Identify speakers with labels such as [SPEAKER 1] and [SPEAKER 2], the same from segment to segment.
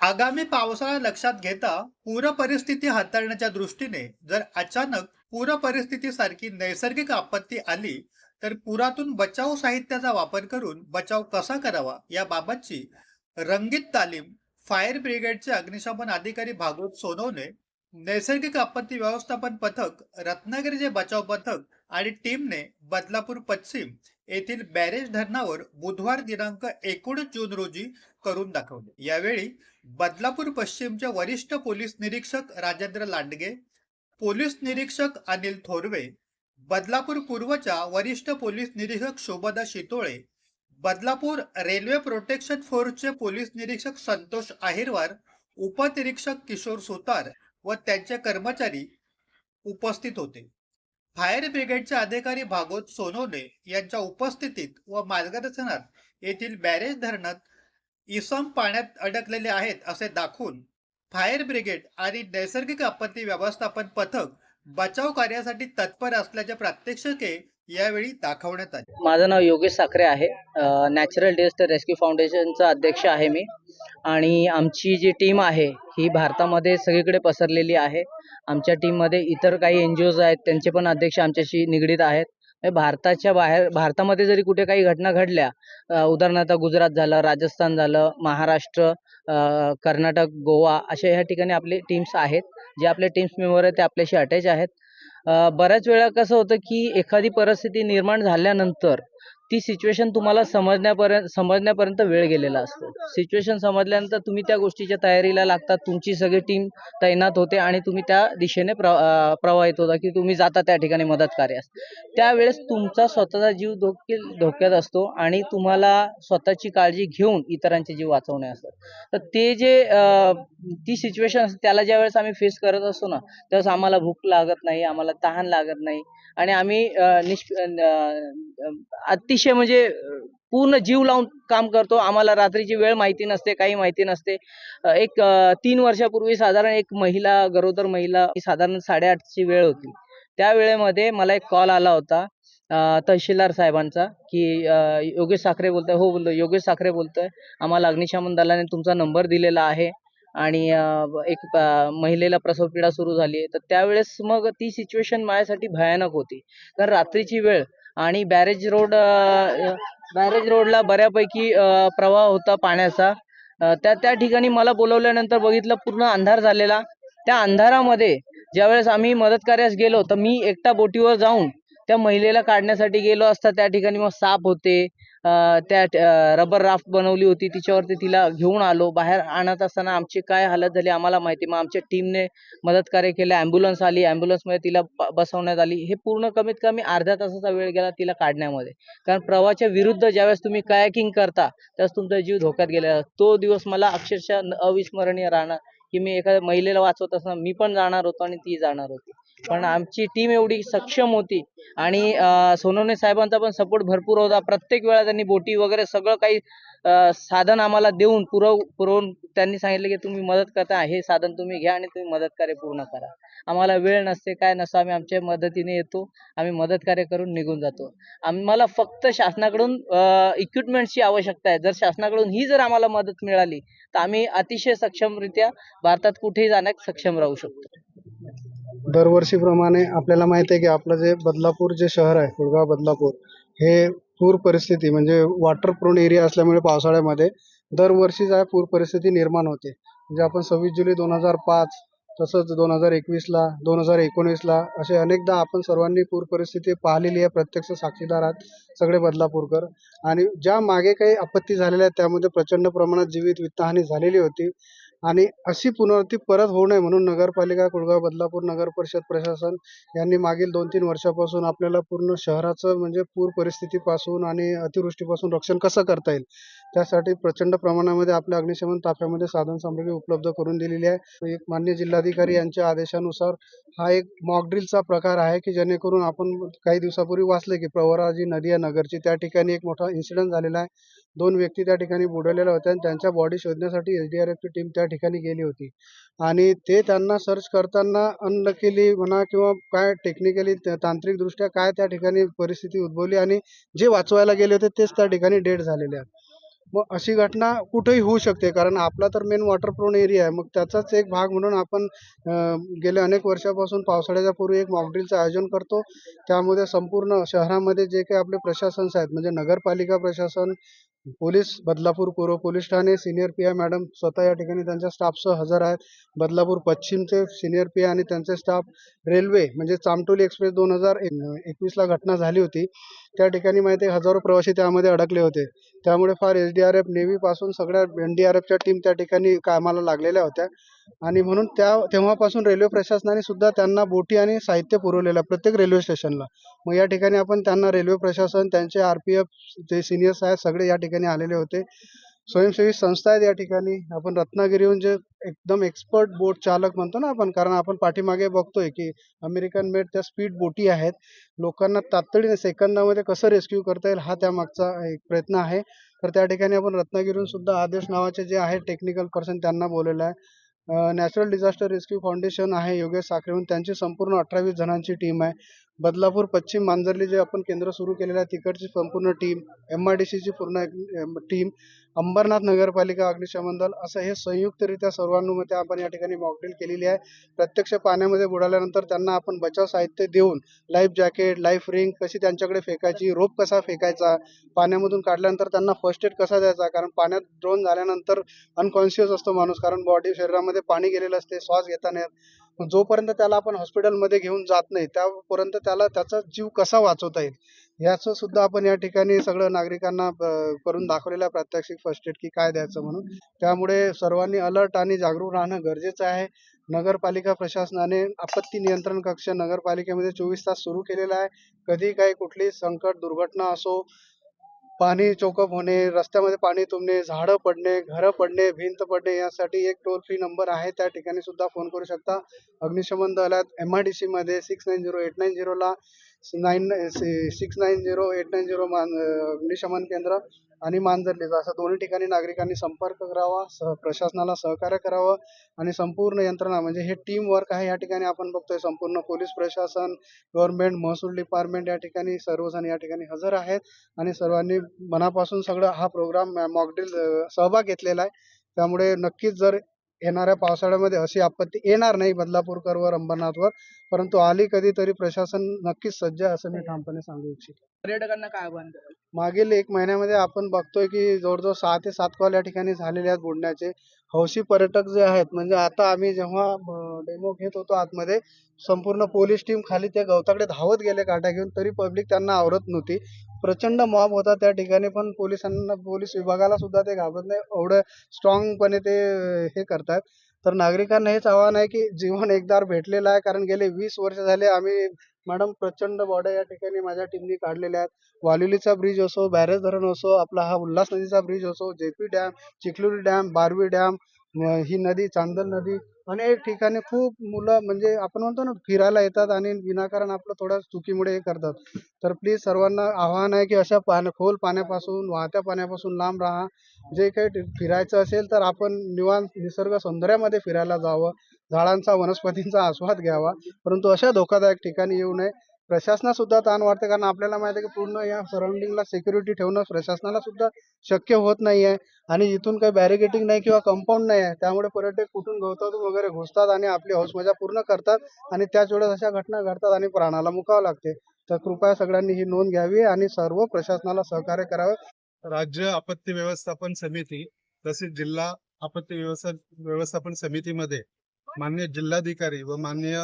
[SPEAKER 1] आगामी पावसाळा लक्षात घेता पूर परिस्थिती हाताळण्याच्या दृष्टीने जर अचानक पूर परिस्थितीसारखी नैसर्गिक आपत्ती आली तर पुरातून बचाव साहित्याचा वापर करून बचाव कसा करावा याबाबतची रंगीत तालीम फायर ब्रिगेडचे अग्निशमन अधिकारी भागवत सोनवणे नैसर्गिक आपत्ती व्यवस्थापन पथक रत्नागिरीचे बचाव पथक आणि टीमने बदलापूर पश्चिम येथील बॅरेज धरणावर बुधवार दिनांक एकोणीस जून रोजी करून दाखवले. यावेळी बदलापूर पश्चिमचे वरिष्ठ पोलीस निरीक्षक राजेंद्र लांडगे पोलीस निरीक्षक अनिल थोरवे बदलापूर पूर्वच्या वरिष्ठ पोलीस निरीक्षक शोभदा शितोळे बदलापूर रेल्वे प्रोटेक्शन फोर्सचे पोलीस निरीक्षक संतोष आहिरवार उपनिरीक्षक किशोर सुतार व त्यांचे कर्मचारी उपस्थित होते. फायर ब्रिगेडचे अधिकारी भागवत सोनवणे यांच्या उपस्थितीत व मार्गदर्शनात येथील बॅरेज धरणात इसम पाण्यात अडकलेले आहेत असे दाखवून फायर ब्रिगेड आणि नैसर्गिक आपत्ती व्यवस्थापन पथक बचाव कार्यासाठी तत्पर असल्याचे प्रात्यक्षिके यावेळी दाखवण्यात आले.
[SPEAKER 2] माझं नाव योगेश साखरे आहे. नॅचरल डिझास्टर रेस्क्यू फाउंडेशनचा अध्यक्ष आहे मी. आणि आमची जी टीम आहे ही भारतामध्ये सगळीकडे पसरलेली आहे. आमच्या टीममध्ये इतर काही एन जी ओज आहेत त्यांचे पण अध्यक्ष आमच्याशी निगडीत आहेत. म्हणजे भारताच्या बाहेर भारतामध्ये जरी कुठे काही घटना घडल्या उदाहरणार्थ गुजरात झालं राजस्थान झालं महाराष्ट्र कर्नाटक गोवा अशा ह्या ठिकाणी आपले टीम्स आहेत. जे आपले टीम्स मेंबर आहेत ते आपल्याशी अटॅच आहेत. बऱ्याच वेळा कसं होतं की एखादी परिस्थिती निर्माण झाल्यानंतर ती सिच्युएशन तुम्हाला समजण्यापर्यंत समजण्यापर्यंत वेळ गेलेला असतो. सिच्युएशन समजल्यानंतर तुम्ही त्या गोष्टीच्या तयारीला लागतात. तुमची सगळी टीम तैनात होते आणि तुम्ही त्या दिशेने प्र प्रवाहित होता की तुम्ही जाता त्या ठिकाणी मदत कार्यास त्यावेळेस तुमचा स्वतःचा जीव धोके धोक्यात असतो आणि तुम्हाला स्वतःची काळजी घेऊन इतरांचे जीव वाचवणे असतात तर ते जे ती सिच्युएशन असते त्याला ज्यावेळेस आम्ही फेस करत असतो ना त्यावेळेस आम्हाला भूक लागत नाही आम्हाला तहान लागत नाही. आणि आम्ही अ, निष्प अतिशय म्हणजे पूर्ण जीव लावून काम करतो. आम्हाला रात्रीची वेळ माहिती नसते काही माहिती नसते. एक तीन वर्षापूर्वी साधारण एक महिला गरोदर महिला साधारण साडेआठची वेळ होती. त्या वेळेमध्ये मला एक कॉल आला होता तहसीलदार साहेबांचा की योगेश साखरे बोलतोय. हो बोललो. योगेश साखरे बोलतोय. आम्हाला अग्निशमन दलाने तुमचा नंबर दिलेला आहे आणि एक महिलेला महिलेला प्रसवपीडा सुरू झाली तर त्यावेळेस मग ती सिच्युएशन माझ्यासाठी भयानक होती. कारण रात्रीची वेळ आणि बॅरेज रोड बॅरेज रोडला बऱ्यापैकी प्रवाह होता पाण्याचा. त्या त्या ठिकाणी मला बोलवल्यानंतर बघितलं पूर्ण अंधार झालेला. त्या अंधारामध्ये ज्यावेळेस आम्ही मदत कार्यास गेलो तर मी एकटा बोटीवर जाऊन त्या महिलेला काढण्यासाठी गेलो असता त्या ठिकाणी मग साप होते. त्या रबर राफ्ट बनवली होती. तिच्यावरती तिला घेऊन आलो. बाहेर आणत असताना आमची काय हालत झाली आम्हाला माहिती मग आमच्या टीमने मदत कार्य केलं. ॲम्ब्युलन्स आली. ॲम्ब्युलन्समध्ये तिला बसवण्यात आली. हे पूर्ण कमीत कमी अर्ध्या तासाचा वेळ गेला तिला काढण्यामध्ये. कारण प्रवाहाच्या विरुद्ध ज्यावेळेस तुम्ही कायाकिंग करता त्यावेळेस तुमचा जीव धोक्यात गेलेला तो दिवस मला अक्षरशः अविस्मरणीय राहणार. की मी एखाद्या महिलेला वाचवत असताना मी पण जाणार होतो आणि ती जाणार होती. पण आमची टीम एवढी सक्षम होती. आणि सोनवणे साहेबांचा पण सपोर्ट भरपूर होता. प्रत्येक वेळा त्यांनी बोटी वगैरे सगळं काही साधन आम्हाला देऊन पुरव पुरवून त्यांनी सांगितलं की तुम्ही मदत करता. हे साधन तुम्ही घ्या आणि तुम्ही मदत कार्य पूर्ण करा. आम्हाला वेळ नसते काय नसतं. आम्ही आमच्या मदतीने येतो. आम्ही मदत कार्य करून निघून जातो. आम्हाला फक्त शासनाकडून इक्विपमेंटची आवश्यकता आहे. जर शासनाकडून ही जर आम्हाला मदत मिळाली तर आम्ही अतिशय सक्षमरित्या भारतात कुठेही जाण्यास सक्षम राहू शकतो.
[SPEAKER 3] दरवर्षीप्रमाणे आपल्याला माहिती आहे की आपलं जे बदलापूर जे शहर आहे कुळगाव बदलापूर हे पूर परिस्थिती म्हणजे वॉटर प्रोन एरिया असल्यामुळे पावसाळ्यामध्ये दरवर्षीच आहे पूर परिस्थिती निर्माण होते म्हणजे आपण सव्वीस जुलै दोन हजार पाच तसंच दोन हजार एकवीसला दोन हजार एकोणीसला असे अनेकदा आपण सर्वांनी पूर परिस्थिती पाहिलेली आहे प्रत्यक्ष साक्षीदार आहात सगळे बदलापूरकर. आणि ज्या मागे काही आपत्ती झालेल्या आहेत त्यामध्ये प्रचंड प्रमाणात जीवित वित्तहानी झालेली होती. आणि अशी पुनरावृत्ती परत होऊ नये म्हणून नगरपालिका कुळगाव बदलापूर नगर परिषद प्रशासन यांनी मागील दोन तीन वर्षापासून आपल्याला पूर्ण शहराचं म्हणजे पूर परिस्थितीपासून आणि अतिवृष्टीपासून रक्षण कसं करता येईल? त्यासाठी प्रचंड प्रमाणामध्ये आपल्या अग्निशमन ताफ्यामध्ये साधन सामग्री उपलब्ध करून दिलेली आहे. एक मान्य जिल्हाधिकारी यांच्या आदेशानुसार हा एक मॉकड्रिलचा प्रकार आहे की जेणेकरून आपण काही दिवसापूर्वी वाचले की प्रवरा जी नदी आहे नगरची त्या ठिकाणी एक मोठा इन्सिडंट झालेला आहे. दोन व्यक्ती त्या ठिकाणी बुडवलेल्या होत्या आणि त्यांच्या बॉडी शोधण्यासाठी एस डी आर एफची टीम त्या ठिकाणी गेली होती. आणि ते त्यांना सर्च करताना अनलकीली म्हणा किंवा काय टेक्निकली तांत्रिकदृष्ट्या काय त्या ठिकाणी परिस्थिती उद्भवली आणि जे वाचवायला गेले होते तेच त्या ठिकाणी डेड झालेले आहेत. मग अशी घटना कुठेही होऊ शकते. कारण आपला तर मेन वॉटर प्रोन एरिया आहे. मग त्याचाच एक भाग म्हणून आपण गेल्या अनेक वर्षापासून पावसाळ्याच्या पूर्वी एक मॉकड्रिलचं आयोजन करतो. त्यामध्ये संपूर्ण शहरामध्ये जे काही आपले प्रशासन्स आहेत म्हणजे नगरपालिका प्रशासन पोलीस बदलापूर पूर्व पोलीस ठाणे सिनियर पी आय मॅडम स्वतः या ठिकाणी त्यांच्या स्टाफसह हजर आहेत. बदलापूर पश्चिमचे सिनियर पी आय आणि त्यांचे स्टाफ रेल्वे म्हणजे चामटोली एक्सप्रेस दोन हजार एकवीसला घटना झाली होती. त्या ठिकाणी माहिती आहे हजारो प्रवासी त्यामध्ये अडकले होते. त्यामुळे फार एस डी आर एफ नेव्हीपासून सगळ्या एन डी आर एफच्या टीम त्या ठिकाणी कामाला लागलेल्या होत्या. आणि म्हणून त्या तेव्हापासून रेल्वे प्रशासनाने सुद्धा त्यांना बोटी आणि साहित्य पुरवलेलं आहे प्रत्येक रेल्वे स्टेशनला मग या ठिकाणी आपण त्यांना रेल्वे प्रशासन त्यांचे आर पी एफ जे सिनियर्स आहेत सगळे या ठिकाणी आलेले होते. स्वयंसेवी संस्था आहेत या ठिकाणी. आपण रत्नागिरीहून जे एकदम एक्सपर्ट बोट चालक म्हणतो ना आपण कारण आपण पाठीमागे बघतोय की अमेरिकन मेड त्या स्पीड बोटी आहेत. लोकांना तातडीने सेकंदामध्ये कसं रेस्क्यू करता येईल हा त्यामागचा एक प्रयत्न आहे. तर त्या ठिकाणी आपण रत्नागिरीहून सुद्धा आदेश नावाचे जे आहे टेक्निकल पर्सन त्यांना बोललेलं आहे. नॅचरल डिझास्टर रेस्क्यू फाउंडेशन आहे योगेश साखरेहून. त्यांची संपूर्ण अठरावीस जणांची टीम आहे. बदलापूर पश्चिम मांजरली जे आपण केंद्र सुरू केलेलं आहे तिकडची संपूर्ण टीम एम आय डी सीची पूर्ण टीम अंबरनाथ नगरपालिका अग्निशमन दल असं हे संयुक्तरित्या सर्वानुमते आपण या ठिकाणी मॉकड्रिल केलेली आहे. प्रत्यक्ष पाण्यामध्ये बुडाल्यानंतर त्यांना आपण बचाव साहित्य देऊन लाईफ जॅकेट लाईफ रिंग कशी त्यांच्याकडे फेकायची रोप कसा फेकायचा पाण्यामधून काढल्यानंतर त्यांना फर्स्ट एड कसा द्यायचा कारण पाण्यात ड्रोन झाल्यानंतर अनकॉन्शियस असतो माणूस कारण बॉडी शरीरामध्ये पाणी गेलेलं असते श्वास घेताना जोपर्यंत त्याला आपण हॉस्पिटलमध्ये घेऊन जात नाही त्यापर्यंत त्याला त्याचा जीव कसा वाचवता येईल? याचं सुद्धा आपण या ठिकाणी सगळं नागरिकांना करून दाखवलेलं आहे प्रात्यक्षिक फर्स्ट एड की काय द्यायचं म्हणून. त्यामुळे सर्वांनी अलर्ट आणि जागरूक राहणं गरजेचं आहे. नगरपालिका प्रशासनाने आपत्ती नियंत्रण कक्ष नगरपालिकेमध्ये चोवीस तास सुरू केलेला आहे. कधी काही कुठली संकट दुर्घटना असो पाणी चोकअप होणे रस्त्यामध्ये पाणी तुंबणे झाडं पडणे घरं पडणे भिंत पडणे यासाठी एक टोल फ्री नंबर आहे. त्या ठिकाणी सुद्धा फोन करू शकता. अग्निशमन दलात एम आय डी सीमध्ये six nine zero eight nine झिरोला nine six nine zero eight nine zero मान अग्निशमन केंद्र आणि मांजरलीचा असं दोन्ही ठिकाणी नागरिकांनी संपर्क करावा सह प्रशासनाला सहकार्य करावं आणि संपूर्ण यंत्रणा म्हणजे हे टीम वर्क आहे या ठिकाणी आपण बघतोय संपूर्ण पोलीस प्रशासन गव्हर्नमेंट महसूल डिपार्टमेंट या ठिकाणी सर्वजण या ठिकाणी हजर आहेत आणि सर्वांनी मनापासून सगळं हा प्रोग्राम मॉकड्रिल सहभाग घेतलेला आहे. त्यामुळे नक्कीच जर येणाऱ्या पावसाळ्यामध्ये अशी आपत्ती येणार नाही बदलापूरकर व अंबरनाथवर. परंतु आली कधीतरी प्रशासन नक्कीच सज्ज आहे असं मी ठामपणे सांगू इच्छितो.
[SPEAKER 2] पर्यटकांना काय आव्हान कराल?
[SPEAKER 3] मागील एक महिन्यामध्ये आपण बघतोय की जवळजवळ सहा ते सात कॉल या ठिकाणी झालेले आहेत बुडण्याचे हौशी पर्यटक जे आहेत म्हणजे आता आम्ही जेव्हा डेमो घेत होतो आतमध्ये संपूर्ण पोलीस टीम खाली त्या गवताकडे धावत गेले काट्या घेऊन तरी पब्लिक त्यांना आवरत नव्हती. प्रचंड मॉब होता त्या ठिकाणी पण पोलिसांना पोलीस विभागाला सुद्धा ते घाबरत नाही एवढं स्ट्रॉंगपणे ते हे करतात. तर नागरिकांना हेच आव्हान आहे की जीवन एकदा भेटलेलं आहे कारण गेले वीस वर्ष झाले आम्ही मॅडम प्रचंड बॉड्या या ठिकाणी माझ्या टीमनी काढलेल्या आहेत. वालिवलीचा ब्रिज असो बॅरेज धरण असो आपला हा उल्हास नदीचा ब्रिज असो J P dam Chikhaluri dam Barvi dam ही नदी चांदल नदी अनेक ठिकाणी खूप मुलं म्हणजे आपण म्हणतो ना फिरायला येतात आणि विनाकारण आपलं थोड्या चुकीमुळे हे करतात. तर प्लीज सर्वांना आव्हान आहे की अशा पाण्या खोल पाण्यापासून वाहत्या पाण्यापासून लांब राहा. जे काही फिरायचं असेल तर आपण निवांत निसर्ग सौंदर्यामध्ये फिरायला जावं. झाडांचा वनस्पतींचा आस्वाद घ्यावा. परंतु अशा धोकादायक ठिकाणी येऊ नये. प्रशासनाला सुद्धा ताण वाढते कारण आपल्याला माहिती आहे की पूर्ण या सराउंडिंगला सिक्युरिटी ठेवणं प्रशासनाला सुद्धा शक्य होत नाही आहे आणि इथून काही बॅरिकेटिंग नाही किंवा कंपाऊंड नाही आहे. त्यामुळे पर्यटक कुठून गवतातून वगैरे घुसतात आणि आपली हौसमजा पूर्ण करतात आणि त्याच वेळेस अशा घटना घडतात आणि प्राणाला मुकावं लागते. तर कृपया सगळ्यांनी ही नोंद घ्यावी आणि सर्व प्रशासनाला सहकार्य करावे.
[SPEAKER 4] राज्य आपत्ती व्यवस्थापन समिती तसेच जिल्हा आपत्ती व्यवस्था व्यवस्थापन समितीमध्ये माननीय जिल्हाधिकारी व माननीय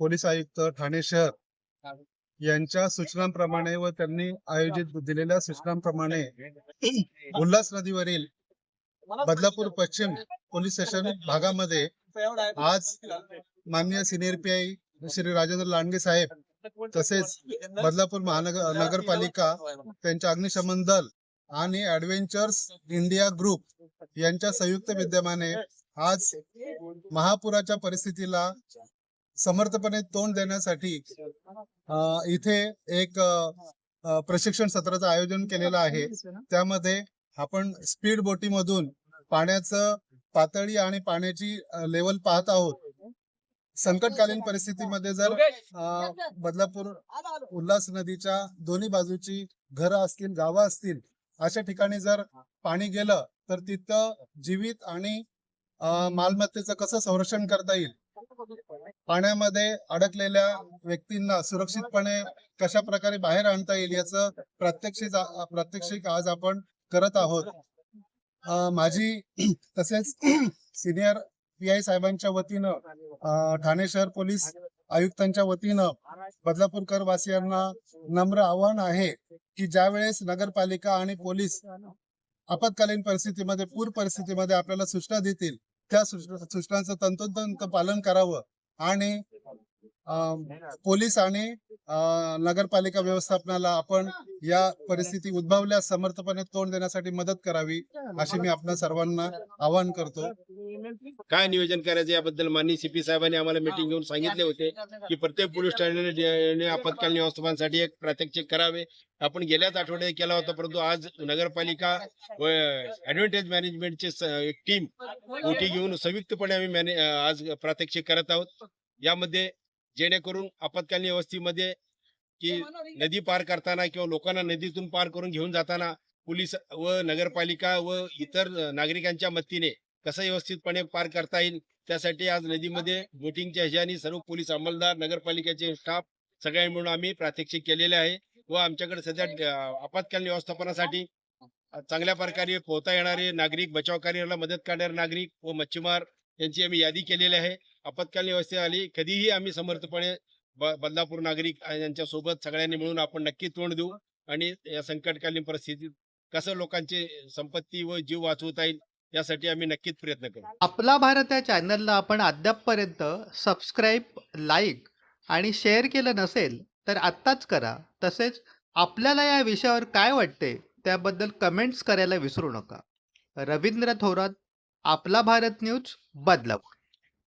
[SPEAKER 4] पोलीस आयुक्त ठाणे शहर यांच्या सूचनांप्रमाणे व त्यांनी आयोजित दिलेल्या सूचनांप्रमाणे उल्हास नदीवरील बदलापूर पश्चिम पोलीस स्टेशन भागामध्ये आज माननीय senior P I Shri Rajendra Landge साहेब तसेच बदलापूर महानगर नगरपालिका त्यांच्या अग्निशमन दल आणि ऍडव्हेंचर्स इंडिया ग्रुप यांच्या संयुक्त विद्यमाने आज महापुराच्या परिस्थितीला समर्थपणे तोंड देण्यासाठी इथे एक प्रशिक्षण सत्राचं आयोजन केलेलं आहे. त्यामध्ये आपण स्पीड बोटी मधून पाण्याचं पातळी आणि पाण्याची लेवल पाहत आहोत. संकटकालीन परिस्थितीमध्ये जर बदलापूर उल्हास नदीच्या दोन्ही बाजूची घरं असतील गावं असतील अशा ठिकाणी जर पाणी गेलं तर तिथं जीवित आणि मालमत्तेचं कसं संरक्षण करता येईल? पाण्यामध्ये अडकलेल्या व्यक्तींना सुरक्षितपणे कशा प्रकारे बाहेर आणता येईल याच प्रात्यक्षिक प्रात्यक्षिक आज आपण करत आहोत. माझी तसेच सिनियर पी आय साहेबांच्या वतीनं ठाणे शहर पोलीस आयुक्तांच्या वतीनं बदलापूरकर वासियांना नम्र आव्हान आहे की ज्यावेळेस नगरपालिका आणि पोलीस आपत्कालीन परिस्थितीमध्ये पूर परिस्थितीमध्ये आपल्याला सूचना देतील त्या सूचनांचं तंतोतंत पालन करावं आणि पोलीस आणि नगरपालिका व्यवस्थापनाला आपण या परिस्थिती उद्भवल्यास समर्थपणे तोंड देण्यासाठी मदत करावी अशी मी आपल्या सर्वांना आवाहन करतो.
[SPEAKER 5] काय नियोजन करायचं याबद्दल माननीय सीपी साहेबांनी आम्हाला मिटिंग घेऊन सांगितले होते की प्रत्येक पोलीस ठाण्याने आपत्कालीन व्यवस्थापनासाठी एक प्रात्यक्षिक करावे. आपण गेल्याच आठवड्यात केला होता परंतु आज नगरपालिका व ऍडव्हान्टेज मॅनेजमेंटचे टीम मोठी घेऊन संयुक्तपणे आम्ही आज प्रात्यक्षिक करत आहोत. यामध्ये जेणेकरून आपत्कालीन व्यवस्थेमध्ये की नदी पार करताना किंवा लोकांना नदीतून पार करून घेऊन जाताना पोलीस व नगरपालिका व इतर नागरिकांच्या मदतीने कसं व्यवस्थितपणे पार करता येईल त्यासाठी आज नदीमध्ये बोटिंगच्या ह्याच्याने सर्व पोलीस अंमलदार नगरपालिकेचे स्टाफ सगळे मिळून आम्ही प्रात्यक्षिक केलेले आहे व आमच्याकडे सध्या आपत्कालीन व्यवस्थापनासाठी चांगल्या प्रकारे पोहता येणारे नागरिक बचाव कार्याला मदत करणारे नागरिक व मच्छीमार यांची आम्ही यादी केलेली आहे. आपत्कालीन व्यवस्थेत आली. कधीही आम्ही समर्थपणे बदलापूर नागरिक यांच्या सोबत सगळ्यांनी मिळून आपण नक्की तोंड देऊ आणि या संकटकालीन परिस्थितीत कसं लोकांची संपत्ती व जीव वाचवता येईल यासाठी आम्ही नक्कीच प्रयत्न करू.
[SPEAKER 1] आपला भारत या चॅनलला आपण अद्यापपर्यंत सबस्क्राईब लाईक आणि शेअर केलं नसेल तर आत्ताच करा. तसेच आपल्याला या विषयावर काय वाटते त्याबद्दल कमेंट्स करायला विसरू नका. रवींद्र थोरात आपला भारत न्यूज बदलापूर.